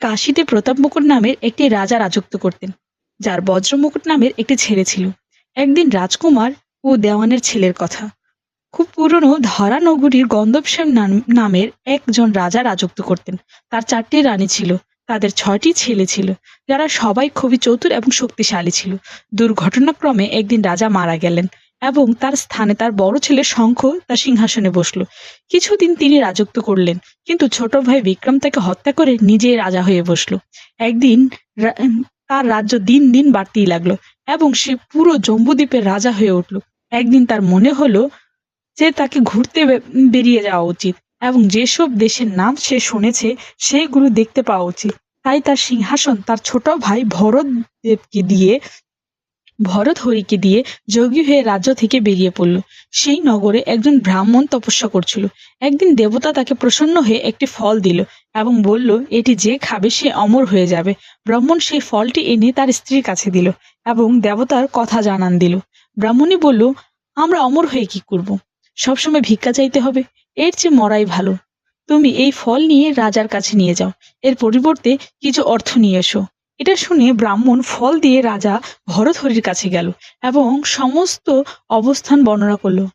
কাশীতে প্রতাপ মুকুট নামের একটি রাজা রাজত্ব করতেন, যার বজ্র মুকুট নামের একটি ছেলে ছিল। একদিন রাজকুমার ও দেওয়ানের ছেলের কথা। খুব পুরনো ধরা নগরীর গন্ধবসেন নাম- নামের একজন রাজা রাজত্ব করতেন। তার চারটি রানী ছিল, তাদের ছয়টি ছেলে ছিল, যারা সবাই খুবই চতুর এবং শক্তিশালী ছিল। দুর্ঘটনাক্রমে একদিন রাজা মারা গেলেন। এবং তার স্থানে তার বড় ছেলে শঙ্খ তার সিংহাসনে বসল। কিছুদিন তিনি রাজত্ব করলেন, কিন্তু ছোট ভাই বিক্রম তাকে হত্যা করে নিজেই রাজা হয়ে বসল। একদিন তার রাজ্য দিন দিন বাড়তেই লাগল এবং সে পুরো জম্বুদ্বীপের রাজা হয়ে উঠল। একদিন তার মনে হলো যে তাকে ঘুরতে বেরিয়ে যাওয়া উচিত এবং যেসব দেশের নাম সে শুনেছে সেগুলো দেখতে পাওয়া উচিত। তাই তার সিংহাসন তার ছোট ভাই ভরত দেবকে দিয়ে ভরত হরিকে দিয়ে যোগী হয়ে রাজ্য থেকে বেরিয়ে পড়ল। সেই নগরে একজন ব্রাহ্মণ তপস্যা করছিল। একদিন দেবতা তাকে প্রসন্ন হয়ে একটি ফল দিল এবং বলল, এটি যে খাবে সে অমর হয়ে যাবে। ব্রাহ্মণ সেই ফলটি এনে তার স্ত্রীর কাছে দিল এবং দেবতার কথা জানান দিল। ব্রাহ্মণী বলল, আমরা অমর হয়ে কি করব? সবসময় ভিক্ষা চাইতে হবে। এর চেয়ে মরাই ভালো। তুমি এই ফল নিয়ে রাজার কাছে নিয়ে যাও। এর পরিবর্তে কিছু অর্থ নিয়ে এসো। এটা শুনে ব্রাহ্মণ ফল দিয়ে রাজা ভরতহরির কাছে গেল এবং সমস্ত অবস্থান বর্ণনা করল।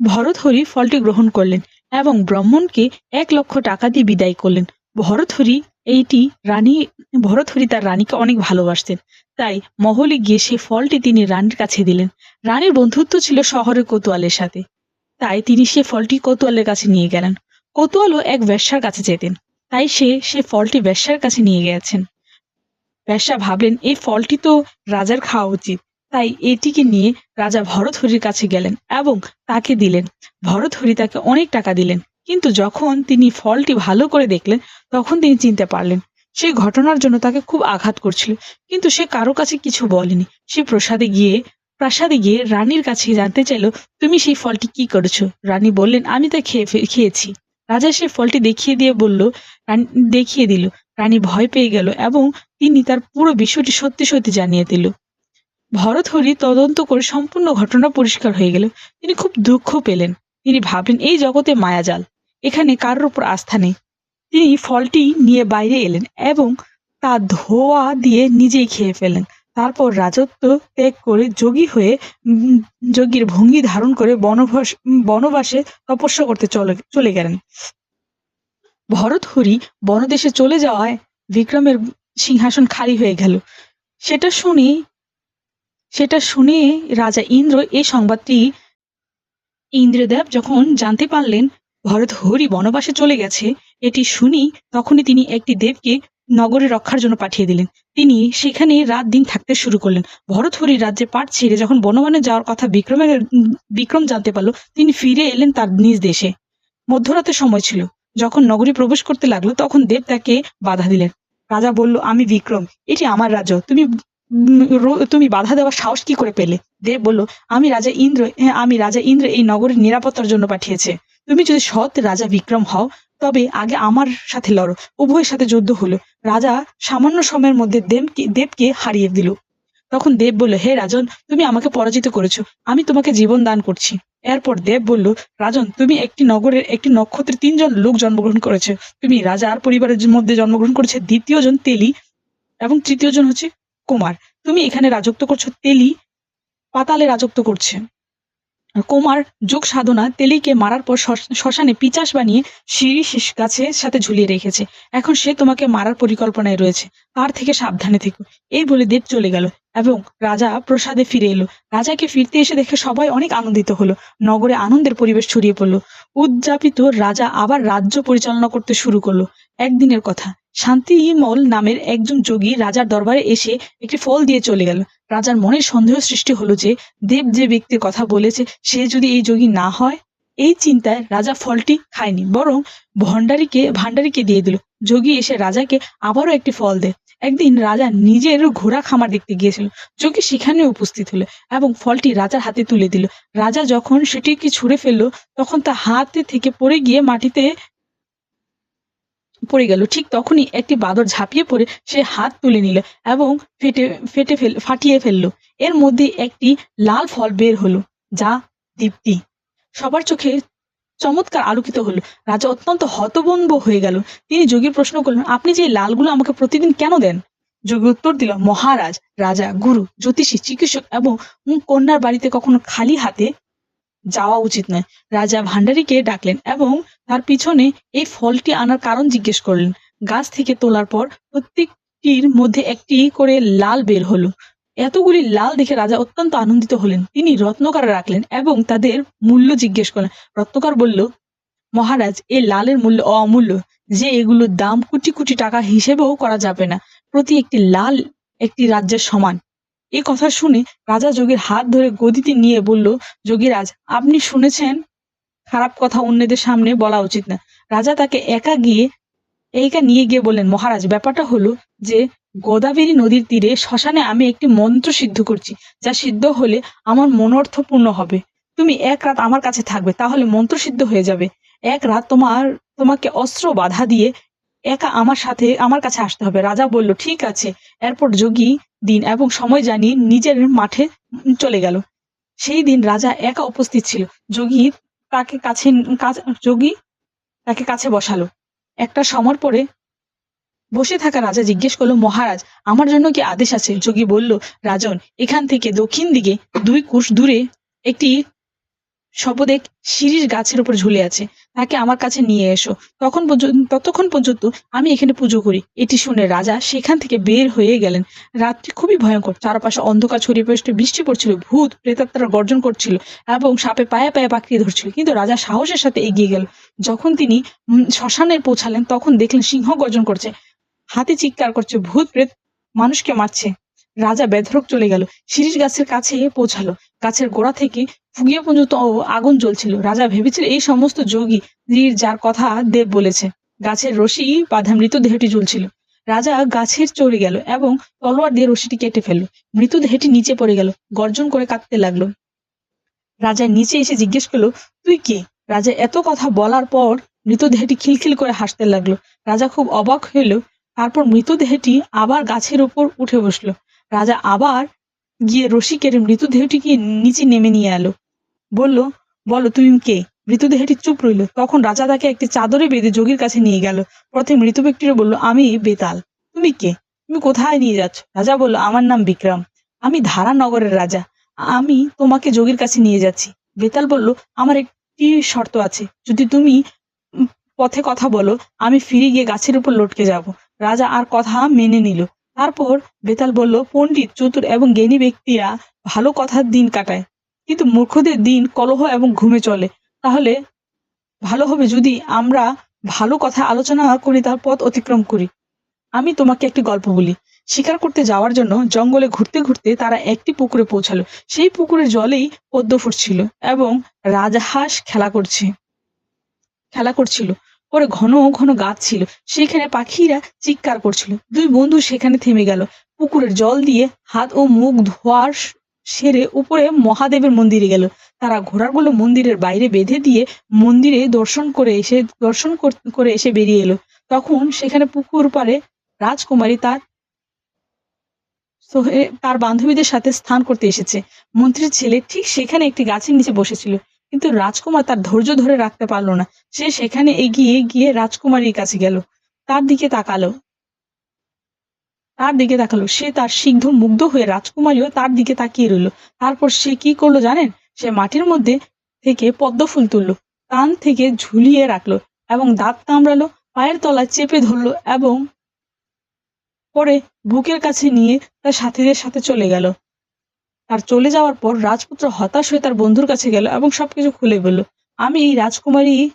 ভরতহরি ফলটি গ্রহণ করলেন এবং ব্রাহ্মণকে এক লক্ষ টাকা দিয়ে বিদায় করলেন। ভরতহরি এইটি রানী, ভরতহরি তার রানীকে অনেক ভালোবাসতেন। তাই মহলে গিয়ে সে ফলটি তিনি রানীর কাছে দিলেন। রানীর বন্ধুত্ব ছিল শহরের কোতোয়ালের সাথে। তাই তিনি সে ফলটি কোতোয়ালের কাছে নিয়ে গেলেন। কোতোয়ালও এক বেশ্যার কাছে যেতেন। তাই সে সে ফলটি বেশ্যার কাছে নিয়ে গেছেন। বেশ্যা ভাবলেন এই ফলটি তো রাজার খাওয়া উচিত। তাই এটিকে নিয়ে রাজা ভরতহরির কাছে গেলেন এবং তাকে দিলেন। ভরতহরি তাকে অনেক টাকা দিলেন, কিন্তু যখন তিনি ফলটি ভালো করে দেখলেন, তখন তিনি চিনতে পারলেন সেই ঘটনার জন্য তাকে খুব আঘাত করছিল। কিন্তু সে কারও কাছে কিছু বলেনি। সে প্রসাদে গিয়ে, প্রাসাদে গিয়ে রানীর কাছে জানতে চাইলো, তুমি সেই ফলটি কি করেছ? রানী বললেন, আমি তা খেয়ে খেয়েছি। রাজা সেই ফলটি দেখিয়ে দিয়ে বলল, রানী- দেখিয়ে দিল। রানী ভয় পেয়ে গেল এবং তিনি তার পুরো বিষয়টি সত্যি সত্যি জানিয়ে দিল। ভরতহরি তদন্ত করে সম্পূর্ণ ঘটনা পরিষ্কার হয়ে গেল। তিনি খুব দুঃখ পেলেন। তিনি ভাবলেন এই জগতে মায়াজাল, এখানে কারোর উপর আস্থা নেই। তিনি ফলটি নিয়ে বাইরে এলেন এবং তা ধোয়া দিয়ে নিজেই খেয়ে ফেলেন তারপর রাজত্ব ত্যাগ করে যোগী হয়ে যোগীর ভঙ্গি ধারণ করে বনবাস বনবাসে তপস্যা করতে চলে চলে গেলেন। ভরত হরি বনদেশে চলে যাওয়ায় বিক্রমের সিংহাসন খালি হয়ে গেল। সেটা শুনে সেটা শুনে রাজা ইন্দ্র এই সংবাদটি ইন্দ্রদেব যখন জানতে পারলেন ভরত হরি বনবাসে চলে গেছে, এটি শুনি তখনই তিনি একটি দেবকে নগরে রক্ষার জন্য পাঠিয়ে দিলেন। তিনি সেখানে রাত দিন থাকতে শুরু করলেন। ভরতহরি রাজ্যে পাট ছেড়ে যখন বনবানে যাওয়ার কথা বিক্রমের বিক্রম জানতে পারল, তিনি ফিরে এলেন তার নিজ দেশে। মধ্যরাতের সময় ছিল। যখন নগরী প্রবেশ করতে লাগল, তখন দেব তাকে বাধা দিলেন। রাজা বলল, আমি বিক্রম, এটি আমার রাজ্য। তুমি তুমি বাধা দেওয়ার সাহস কি করে পেলে? দেব বলল, আমি রাজা ইন্দ্র আমি রাজা ইন্দ্র এই নগরের নিরাপত্তার জন্য পাঠিয়েছে। তুমি যদি সৎ রাজা বিক্রম হও, তবে আগে আমার সাথে লড়ো। উভয়ের সাথে যুদ্ধ হলো। রাজা সামান্য সময়ের মধ্যে দেবকে দেবকে হারিয়ে দিল। তখন দেব বলল, হে রাজন, তুমি আমাকে পরাজিত করেছ। আমি তোমাকে জীবন দান করছি। এরপর দেব বলল, রাজন, তুমি একটি নগরের একটি নক্ষত্রে তিনজন লোক জন্মগ্রহণ করেছে। তুমি রাজার পরিবারের মধ্যে জন্মগ্রহণ করেছে। দ্বিতীয় জন তেলি এবং তৃতীয় জন হচ্ছে কুমার। তুমি এখানে রাজত্ব করছ। তেলি পাতালে রাজত্ব করছে। কুমার যোগ সাধনা, তেলিকে মারার পর শ্মশানে পিচাস বানিয়ে সিঁড়ি গাছের সাথে ঝুলিয়ে রেখেছে। এখন সে তোমাকে মারার পরিকল্পনায় রয়েছে। তার থেকে সাবধানে থেকো। এই বলে দেব চলে গেল। এবং রাজা প্রসাদে ফিরে এলো। রাজাকে ফিরতে এসে দেখে সবাই অনেক আনন্দিত হলো। নগরে আনন্দের পরিবেশ ছড়িয়ে পড়ল। উদযাপিত রাজা আবার রাজ্য পরিচালনা করতে শুরু করল। একদিনের কথা। শান্তি শান্তিমল নামের একজন যোগী রাজার দরবারে এসে একটি ফল দিয়ে চলে গেল। রাজার মনে সন্দেহ সৃষ্টি হলো যে, দেব যে ব্যক্তির কথা বলেছে, সে যদি এই যোগী না হয়, এই চিন্তায় রাজা ফলটি খায়নি, বরং ভণ্ডারীকে ভান্ডারীকে দিয়ে দিল। যোগী এসে রাজাকে আবারও একটি ফল দেয়। একদিন রাজা নিজের ঘোড়া খামার দেখতে গিয়েছিল। যোগী সেখানে উপস্থিত হলো এবং ফলটি রাজার হাতে তুলে দিল। রাজা যখন সেটিকে ছুঁড়ে ফেলল, তখন তা হাতে থেকে পড়ে গিয়ে মাটিতে পড়ে গেল। ঠিক তখনই একটি বাদর ঝাঁপিয়ে পড়ে, সে হাত তুলে নিল এবং ফেটে ফেটে ফেল, ফাটিয়ে ফেলল। এর মধ্যে একটি লাল ফল বের হলো, যা দীপ্তি। সবার চোখে চমৎকার আলোকিত হলো। রাজা অত্যন্ত হতবম্ব হয়ে গেল। তিনি যোগীর প্রশ্ন করলেন, আপনি যে লালগুলো আমাকে প্রতিদিন কেন দেন? যোগী উত্তর দিল, মহারাজ, রাজা, গুরু, জ্যোতিষী, চিকিৎসক এবং কন্যার বাড়িতে কখনো খালি হাতে যাওয়া উচিত নয়। রাজা ভান্ডারীকে ডাকলেন এবং তার পিছনে এই ফলটি আনার কারণ জিজ্ঞেস করলেন। গাছ থেকে তোলার পর প্রত্যেকটির মধ্যে একটি করে লাল বের হলো। এতগুলি লাল দেখে রাজা অত্যন্ত আনন্দিত হলেন। তিনি রত্নকার রাখলেন এবং তাদের মূল্য জিজ্ঞেস করলেন। রত্নকার বলল, মহারাজ, এ লালের মূল্য অমূল্য। যে এগুলোর দাম কোটি কোটি টাকা হিসেবেও করা যাবে না। প্রতি একটি লাল একটি রাজ্যের সমান। এই কথা শুনে রাজা যোগীর হাত ধরে গদিতে নিয়ে বলল, যোগীরাজ, আপনি শুনেছেন? খারাপ কথা অন্যদের সামনে বলা উচিত না। রাজা তাকে একা গিয়ে, একা নিয়ে গিয়ে বললেন, মহারাজ, ব্যাপারটা হলো যে গোদাবরী নদীর তীরে শ্মশানে আমি একটি মন্ত্র সিদ্ধ করছি, যা সিদ্ধ হলে আমার মনোর্থ পূর্ণ হবে। তুমি এক রাত আমার কাছে থাকবে, তাহলে মন্ত্র সিদ্ধ হয়ে যাবে। এক রাত তোমার, তোমাকে অস্ত্র বাধা দিয়ে একা আমার সাথে, আমার কাছে আসতে হবে। রাজা বলল, ঠিক আছে। এরপর যোগী দিন এবং সময় জানিয়ে নিজের মাঠে চলে গেল। সেই দিন রাজা একা উপস্থিত ছিল। যোগী তাকে কাছ- যোগী তাকে কাছে বসালো। একটা সময় পরে বসে থাকা রাজা জিজ্ঞেস করল, মহারাজ, আমার জন্য কি আদেশ আছে? যোগী বলল, রাজন, এখান থেকে দক্ষিণ দিকে দুই কুশ দূরে একটি শবদেক শিরির গাছের উপর ঝুলে আছে। তাকে আমার কাছে নিয়ে এসো। তখন পর্যন্ত, ততক্ষণ পর্যন্ত আমি এখানে পুজো করি। এটি শুনে রাজা সেখান থেকে বের হয়ে গেলেন। রাত্রি খুবই ভয়ঙ্কর। চারপাশে অন্ধকার, ছড়িয়ে পড়ে বৃষ্টি পড়ছিল, ভূত, প্রেতাত্মারা গর্জন করছিল এবং সাপে পায়ে পায়ে পাকড়িয়ে ধরছিল। কিন্তু রাজা সাহসের সাথে এগিয়ে গেল। যখন তিনি শ্মশানে পৌঁছালেন, তখন দেখলেন সিংহ গর্জন করছে। হাতি চিৎকার করছে, ভূত প্রেত মানুষকে মারছে। রাজা বেধরক চলে গেল। শিরিষ গাছের কাছে পৌঁছালো। গাছের গোড়া থেকে ফুগিয়ে পর্যন্ত আগুন জ্বলছিল। রাজা ভেবেছিল এই সমস্ত যোগী যার কথা দেব বলেছে। গাছের রশি বাঁধা মৃতদেহটি ঝুলছিল রাজা গাছের চড়ে গেল এবং তলোয়ার দিয়ে রশিটি কেটে ফেলল। মৃতদেহটি নিচে পড়ে গেল, গর্জন করে কাঁদতে লাগল। রাজা নিচে এসে জিজ্ঞেস করল, তুই কে? রাজা এত কথা বলার পর মৃতদেহটি খিলখিল করে হাসতে লাগল। রাজা খুব অবাক হইল। তারপর মৃতদেহটি আবার গাছের উপর উঠে বসল। রাজা আবার গিয়ে রশি কেটে মৃতদেহটিকে নিচে নেমে নিয়ে এলো। বলল, বলো, তুমি কে? মৃতদেহটি চুপ রইল। তখন রাজা তাকে একটি চাদরে বেঁধে যোগীর কাছে নিয়ে গেল। প্রথমে মৃত ব্যক্তিরা বলল, আমি বেতাল, তুমি কে? তুমি কোথায় নিয়ে যাচ্ছ? রাজা বলল, আমার নাম বিক্রম, আমি ধারা নগরের রাজা, আমি তোমাকে যোগীর কাছে নিয়ে যাচ্ছি। বেতাল বলল, আমার একটি শর্ত আছে, যদি তুমি পথে কথা বলো, আমি ফিরে গিয়ে গাছের উপর লটকে যাব। রাজা আর কথা মেনে নিল। তারপর বেতাল বলল, পণ্ডিত, চতুর এবং জ্ঞানী ব্যক্তিরা ভালো কথার দিন কাটায়। কিন্তু মূর্খদের দিন কলহ এবং ঘুমে চলে। তাহলে ভালো হবে যদি আমরা ভালো কথা আলোচনা করি, তার পথ অতিক্রম করি। আমি তোমাকে একটি গল্প বলি। শিকার করতে যাওয়ার জন্য জঙ্গলে ঘুরতে ঘুরতে তারা একটি পুকুরে পৌঁছালো। সেই পুকুরের জলেই পদ্ম ফুটছিল এবং রাজহাঁস খেলা করছে, খেলা করছিল। পরে ঘন ঘন গাছ ছিল সেখানে পাখিরা চিৎকার করছিল। দুই বন্ধু সেখানে থেমে গেল। পুকুরের জল দিয়ে হাত ও মুখ ধোয়ার সেরে উপরে মহাদেবের মন্দিরে গেল। তারা ঘোড়াগুলো মন্দিরের বাইরে বেঁধে দিয়ে মন্দিরে দর্শন করে এসে, দর্শন কর- এসে বেরিয়ে এলো। তখন সেখানে পুকুর পাড়ে রাজকুমারী তার তার বান্ধবীদের সাথে স্থান করতে এসেছে। মন্ত্রীর ছেলে ঠিক সেখানে একটি গাছের নিচে বসেছিল। কিন্তু রাজকুমার তার ধৈর্য ধরে রাখতে পারল না। সে সেখানে এগিয়ে গিয়ে রাজকুমারীর কাছে গেল। তার দিকে তাকালো। তার দিকে তাকালো। সে তার সিদ্ধ মুগ্ধ হয়ে রাজকুমারীও তার দিকে তাকিয়ে রইল। তারপর সে কি করল জানেন? সে মাটির মধ্যে থেকে পদ্ম ফুল তুললো, কান থেকে ঝুলিয়ে রাখল এবং দাঁত কামড়ালো, পায়ের তলায় চেপে ধরলো এবং পরে বুকের কাছে নিয়ে তার সাথীদের সাথে চলে গেল। তার চলে যাওয়ার পর রাজপুত্র হতাশ হয়ে তার বন্ধুর কাছে গেল এবং সবকিছু খুলে বলল, আমি এই রাজকুমারী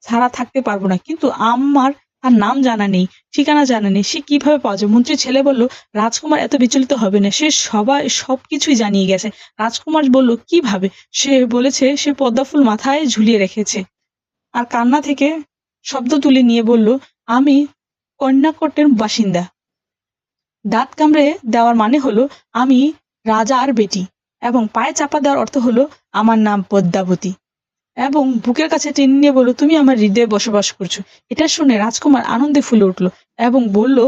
ছাড়া থাকতে পারব না। কিন্তু আমার তার নাম জানা নেই, ঠিকানা জানা নেই। সে কীভাবে পাওয়া যায়? মন্ত্রীর ছেলে বলল, রাজকুমার এত বিচলিত হবে না। সে সবাই সবকিছুই জানিয়ে গেছে। রাজকুমার বলল, কীভাবে? সে বলেছে, সে পদ্মা ফুল মাথায় ঝুলিয়ে রেখেছে। আর কান্না থেকে শব্দ তুলে নিয়ে বলল, আমি কন্যাকটের বাসিন্দা। দাঁত কামড়ে দেওয়ার মানে হলো, আমি রাজার বেটি, এবং পায়ে চাপা দেওয়ার অর্থ হলো আমার নাম পদ্মাবতী। এবং বুকের কাছে টেনে নিয়ে বলল, তুমি আমার হৃদয়ে বসবাস করছ। এটা শুনে রাজকুমার আনন্দে ফুলে উঠল এবং বলল,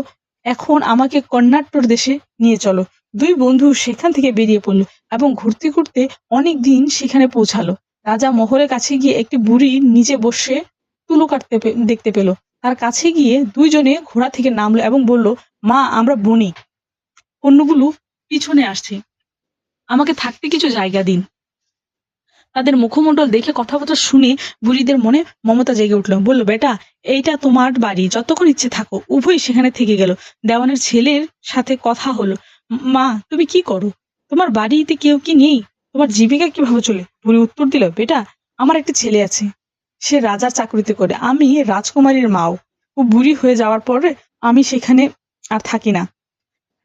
এখন আমাকে কর্ণাট্যর দেশে নিয়ে চলো। দুই বন্ধু সেখান থেকে বেরিয়ে পড়ল এবং ঘুরতে ঘুরতে অনেক দিন সেখানে পৌঁছালো। রাজা মহলের কাছে গিয়ে একটি বুড়ি নিচে বসে তুলো কাটতে দেখতে পেল। তার কাছে গিয়ে দুইজনে ঘোড়া থেকে নামলো এবং বলল, মা, আমরা বনি অন্যগুলো পিছনে আসছে। আমাকে থাকতে কিছু জায়গা দিন। তাদের মুখমণ্ডল দেখে কথাবার্তা শুনে বুড়িদের মনে মমতা জেগে উঠল। বলল, বেটা, এইটা তোমার বাড়ি। যতক্ষণ ইচ্ছে থাকো উভয় সেখানে থেকে গেল। দেওয়ানের ছেলের সাথে কথা হলো। মা, তুমি কি করো? তোমার বাড়িতে কেউ কি নেই? তোমার জীবিকা কীভাবে চলে? বুড়ি উত্তর দিল, বেটা, আমার একটা ছেলে আছে। সে রাজার চাকরিতে করে। আমি রাজকুমারীর মাও। ও বুড়ি হয়ে যাওয়ার পরে আমি সেখানে আর থাকি না।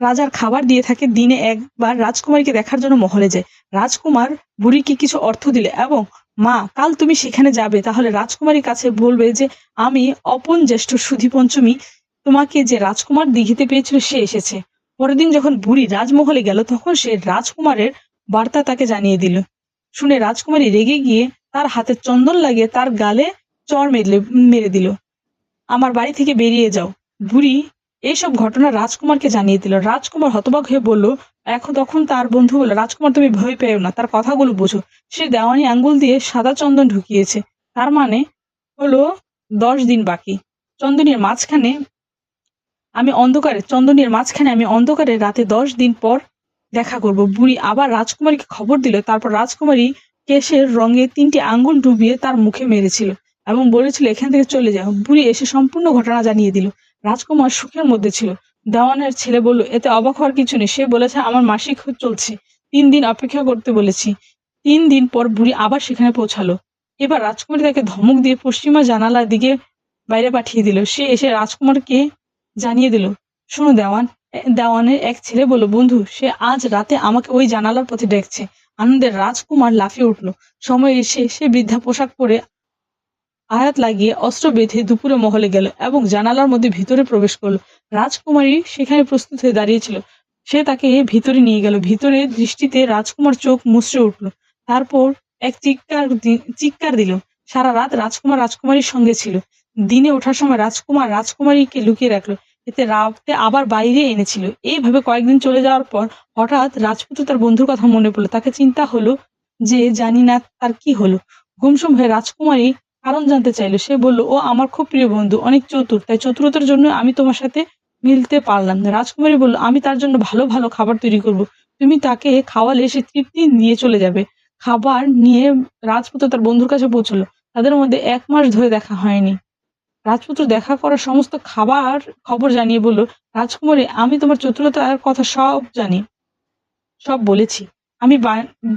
রাজার খাবার দিয়ে থাকে, দিনে একবার রাজকুমারীকে দেখার জন্য মহলে যায়। রাজকুমার বুড়িকে কিছু অর্থ দিলে এবং, মা, কাল তুমি সেখানে যাবে, তাহলে রাজকুমারীর কাছে বলবে যে, আমি অপন জ্যেষ্ঠ সুধি পঞ্চমী, তোমাকে যে রাজকুমার দিঘিতে পেয়েছিল, সে এসেছে। পরের দিন যখন বুড়ি রাজমহলে গেল, তখন সে রাজকুমারের বার্তা তাকে জানিয়ে দিল। শুনে রাজকুমারী রেগে গিয়ে তার হাতে চন্দন লাগিয়ে তার গালে চর মেরে মেরে দিল। আমার বাড়ি থেকে বেরিয়ে যাও। বুড়ি এইসব ঘটনা রাজকুমারকে জানিয়ে দিল। রাজকুমার হতবাক হয়ে বলল, এখন তখন তার বন্ধু বলল, রাজকুমার তুমি ভয় পেও না, তার কথাগুলো বোঝো। সে দেওয়ানি আঙ্গুল দিয়ে সাদা চন্দন ঢুকিয়েছে। তার মানে হলো দশ দিন বাকি। চন্দনের মাঝখানে আমি অন্ধকারে, চন্দনের মাঝখানে আমি অন্ধকারে রাতে দশ দিন পর দেখা করব। বুড়ি আবার রাজকুমারীকে খবর দিল। তারপর রাজকুমারী কেশের রঙে তিনটি আঙ্গুল ডুবিয়ে তার মুখে মেরেছিল এবং বলেছিল, এখান থেকে চলে যাও। বুড়ি এসে সম্পূর্ণ ঘটনা জানিয়ে দিল। রাজকুমার সুখের মধ্যে ছিল। দেওয়ানের ছেলে বলল, এতে অবাক হওয়ার কিছু নেই। সে বলেছে, আমার মাসিক চলছে। তিন দিন অপেক্ষা করতে বলেছি। তিন দিন পর বুড়ি আবার সেখানে পৌঁছালো। এবার রাজকুমারী তাকে ধমক দিয়ে পশ্চিমা জানালার দিকে বাইরে পাঠিয়ে দিল। সে এসে রাজকুমারকে জানিয়ে দিল, শোনো দেওয়ান দেওয়ানের এক ছেলে বলল, বন্ধু, সে আজ রাতে আমাকে ওই জানালার পথে ডেকছে। আনন্দের রাজকুমার লাফিয়ে উঠল। সময় এসে সে বৃদ্ধা পোশাক পরে আয়াত লাগিয়ে অস্ত্র বেঁধে দুপুরে মহলে গেল এবং জানালার মধ্যে ভিতরে প্রবেশ করল। রাজকুমারী সেখানে প্রস্তুত হয়ে দাঁড়িয়েছিল। সে তাকে ভিতরে নিয়ে গেল। ভিতরে দৃষ্টিতে রাজকুমার চোখ মুচড়ে উঠল। তারপর এক চিৎকার চিৎকার দিল। সারা রাত রাজকুমার রাজকুমারীর সঙ্গে ছিল। দিনে ওঠার সময় রাজকুমার রাজকুমারীকে লুকিয়ে রাখল। এতে রাতে আবার বাইরে এনেছিল। এইভাবে কয়েকদিন চলে যাওয়ার পর হঠাৎ রাজপুত্র তার বন্ধুর কথা মনে পড়ল। তাকে চিন্তা হলো যে জানি না তার কি হলো। গুমসুম হয়ে রাজকুমারী কারণ জানতে চাইলো। সে বলল, ও আমার খুব প্রিয় বন্ধু, অনেক চতুর। তাই চতুরতার জন্য আমি তোমার সাথে মিলতে পারলাম না। রাজকুমারী বলল, আমি তার জন্য ভালো ভালো খাবার তৈরি করব। তুমি তাকে খাওয়ালে সে তৃপ্তি নিয়ে চলে যাবে। খাবার নিয়ে রাজপুত্র তার বন্ধুর কাছে পৌঁছলো। তাদের মধ্যে এক মাস ধরে দেখা হয়নি। রাজপুত্র দেখা করার সমস্ত খাবার খবর জানিয়ে বলল, রাজকুমারী, আমি তোমার চতুরতার কথা সব জানি, সব বলেছি। আমি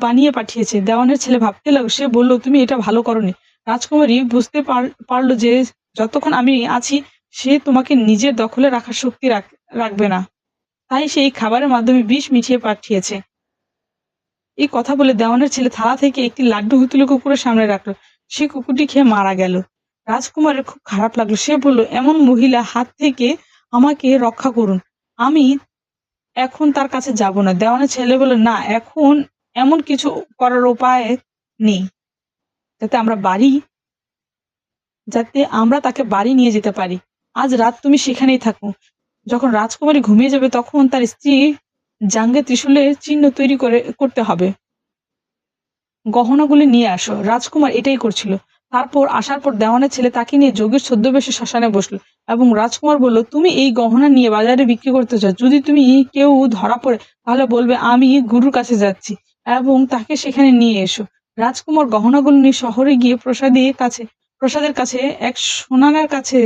বানিয়ে পাঠিয়েছি। দেওয়ানের ছেলে ভাবতে লাগল। সে বলল, তুমি এটা ভালো করনি। রাজকুমারী বুঝতে পার- পারল যে যতক্ষণ আমি আছি, সে তোমাকে নিজের দখলে রাখার শক্তি রাখ- রাখবে না। তাই সেই খাবারের মাধ্যমে বিষ মিশিয়ে পাঠিয়েছে। এই কথা বলে দেওয়ানের ছেলে থালা থেকে একটি লাড্ডু হুতুলে কুকুরের সামনে রাখল। সে কুকুরটি খেয়ে মারা গেল। রাজকুমারের খুব খারাপ লাগল। সে বলল, এমন মহিলা হাত থেকে আমাকে রক্ষা করুন। আমি এখন তার কাছে যাব না। দেওয়ানের ছেলে বলল, না, এখন এমন কিছু করার উপায় নেই। যাতে আমরা বাড়ি, যাতে আমরা তাকে বাড়ি নিয়ে যেতে পারি। আজ রাত তুমি সেখানেই থাকো। যখন রাজকুমারী ঘুমিয়ে যাবে, তখন তার স্ত্রী জাঙ্গে ত্রিশূলের চিহ্ন তৈরি করে, করতে হবে। গহনাগুলি নিয়ে আসো। রাজকুমার এটাই করছিল। তারপর আসার পর দেওয়ানের ছেলে তাকে নিয়ে যোগের ছদ্মবেশে শ্মশানে বসল এবং রাজকুমার বলল, তুমি এই গহনা নিয়ে বাজারে বিক্রি করতে চাও যদি তুমি কেউ ধরা পড়ে, তাহলে বলবে, আমি গুরুর কাছে যাচ্ছি এবং তাকে সেখানে নিয়ে এসো। রাজকুমার গহনাগুলো নিয়ে শহরে গিয়ে প্রসাদের কাছে প্রসাদের কাছে এক সোনারের কাছে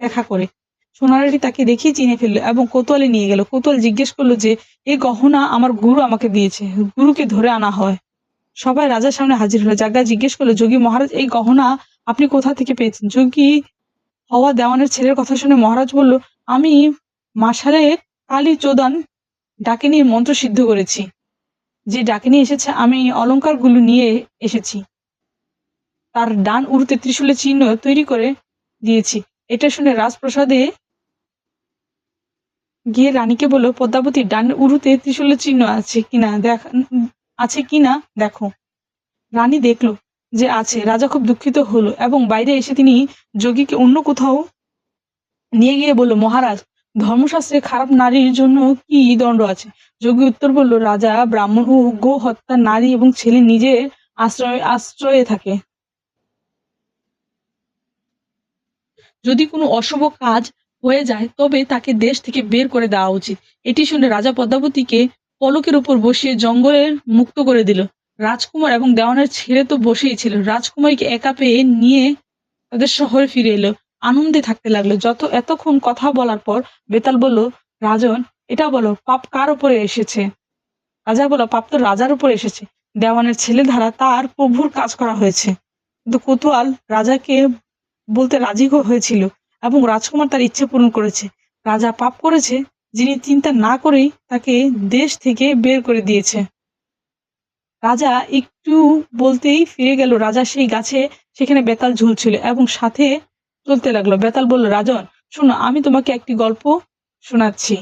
দেখা করে। সোনারাটি তাকে দেখিয়ে চিনে ফেলল এবং কোতোয়ালে নিয়ে গেল। কোতোয়াল জিজ্ঞেস করল যে এই গহনা আমার গুরু আমাকে দিয়েছে, গুরুকে ধরে আনা হয়? সবাই রাজার সামনে হাজির হলো। জাগা জিজ্ঞেস করল, যোগী মহারাজ, এই গহনা আপনি কোথা থেকে পেয়েছেন? যোগী হওয়া দেওয়ানের ছেলের কথা শুনে মহারাজ বলল, আমি মাসারে কালী চোদান ডাকিনীর মন্ত্র সিদ্ধ করেছি। যে ডাকিনী এসেছে, আমি অলংকারগুলো নিয়ে এসেছি। তার ডান উরুতে ত্রিশূলের চিহ্ন তৈরি করে দিয়েছি। এটা শুনে রাজপ্রসাদে গিয়ে রানীকে বলল, পদ্মাবতী, ডান উরুতে ত্রিশূলের চিহ্ন আছে কিনা? দেখ, আছে কিনা? দেখো। রানী দেখল যে আছে। রাজা খুব দুঃখিত হলো এবং বাইরে এসে তিনি যোগীকে অন্য কোথাও নিয়ে গিয়ে বলল, মহারাজ ধর্মশাস্ত্রে খারাপ নারীর জন্য কি দণ্ড আছে? যোগী উত্তর বলল, রাজা, ব্রাহ্মণ ও গো হত্যা নারী এবং ছেলে নিজের আশ্রয়, আশ্রয়ে থাকে। যদি কোনো অশুভ কাজ হয়ে যায়, তবে তাকে দেশ থেকে বের করে দেওয়া উচিত। এটি শুনে রাজা পদ্মাবতীকে পলকের উপর বসিয়ে জঙ্গলের মুক্ত করে দিল। রাজকুমার এবং দেওয়ানের ছেলে তো বসেই ছিল। রাজকুমারীকে একা পেয়ে নিয়ে তাদের শহরে ফিরে এলো। আনন্দে থাকতে লাগল। যত, এতক্ষণ কথা বলার পর বেতাল বলল, রাজন, এটা বলো, পাপ কার উপরে এসেছে? রাজা বলো, পাপ তো রাজার উপরে এসেছে। দেওয়ানের ছেলে দ্বারা তার প্রভুর কাজ করা হয়েছে। কিন্তু কোতোয়াল রাজাকে বলতে রাজি হয়েছিল এবং রাজকুমার তার ইচ্ছে পূরণ করেছে। রাজা পাপ করেছে, যিনি চিন্তা না করেই তাকে দেশ থেকে বের করে দিয়েছে। রাজা একটু বলতেই ফিরে গেল। রাজা সেই গাছে, সেখানে বেতাল ঝুলছিল এবং সাথে চলতে লাগল। বেতাল বলল রাজন শোনো আমি তোমাকে একটি গল্প শোনাচ্ছি।